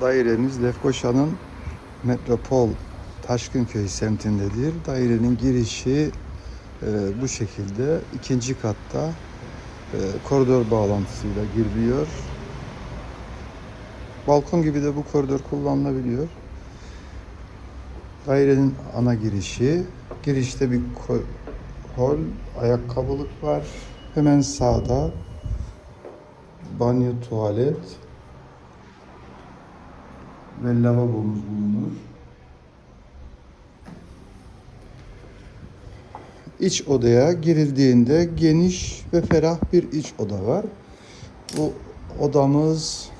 Dairemiz Lefkoşa'nın Metropol Taşkınköy semtindedir. Dairenin girişi e, bu şekilde. ikinci katta e, koridor bağlantısıyla giriliyor. Balkon gibi de bu koridor kullanılabiliyor. Dairenin ana girişi. Girişte bir hol, ayakkabılık var. Hemen sağda banyo, tuvalet ve lavabomuz bulunur. İç odaya girildiğinde geniş ve ferah bir iç oda var. Bu odamız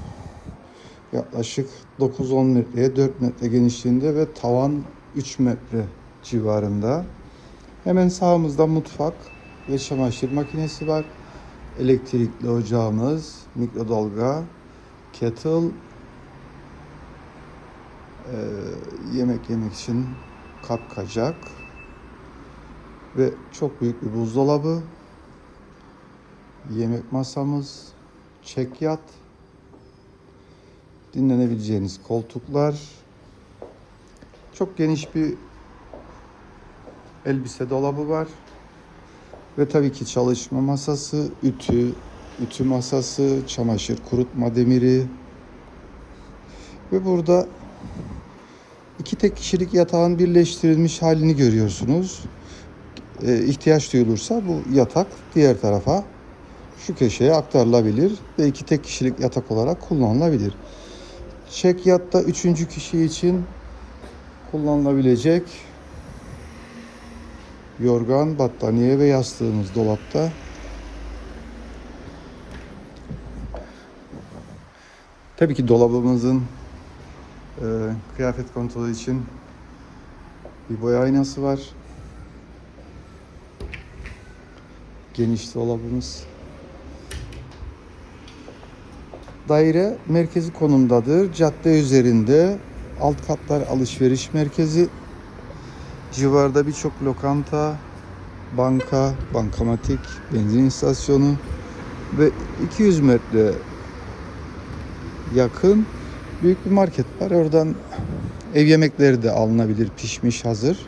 yaklaşık 9-10 metreye 4 metre genişliğinde ve tavan 3 metre civarında. Hemen sağımızda mutfak ve çamaşır makinesi var. Elektrikli ocağımız, mikrodalga, kettle, yemek yemek için kap kacak ve çok büyük bir buzdolabı, yemek masamız, çekyat, dinlenebileceğiniz koltuklar, çok geniş bir elbise dolabı var. Ve tabii ki çalışma masası, ütü, ütü masası, çamaşır kurutma demiri. Ve burada tek kişilik yatağın birleştirilmiş halini görüyorsunuz. Ee, ihtiyaç duyulursa bu yatak diğer tarafa şu köşeye aktarılabilir ve iki tek kişilik yatak olarak kullanılabilir. Çek yatta üçüncü kişi için kullanılabilecek yorgan, battaniye ve yastığımız dolapta. Tabii ki dolabımızın e, kıyafet kontrolü için bir boya aynası var. Geniş dolabımız. Daire merkezi konumdadır. Cadde üzerinde alt katlar alışveriş merkezi. Civarda birçok lokanta, banka, bankamatik, benzin istasyonu ve 200 metre yakın büyük bir market var. Oradan ev yemekleri de alınabilir, pişmiş hazır.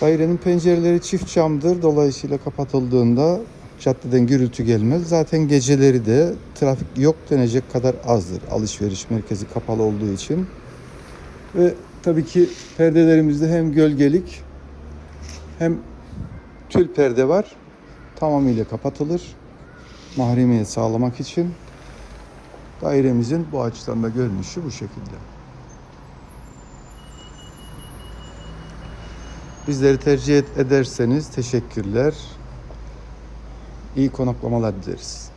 Dairenin pencereleri çift camdır. Dolayısıyla kapatıldığında caddeden gürültü gelmez. Zaten geceleri de trafik yok denecek kadar azdır. Alışveriş merkezi kapalı olduğu için. Ve tabii ki perdelerimizde hem gölgelik hem tül perde var. Tamamıyla kapatılır. Mahremiyet sağlamak için. Dairemizin bu açıdan da görünüşü bu şekilde. Bizleri tercih ederseniz teşekkürler. İyi konaklamalar dileriz.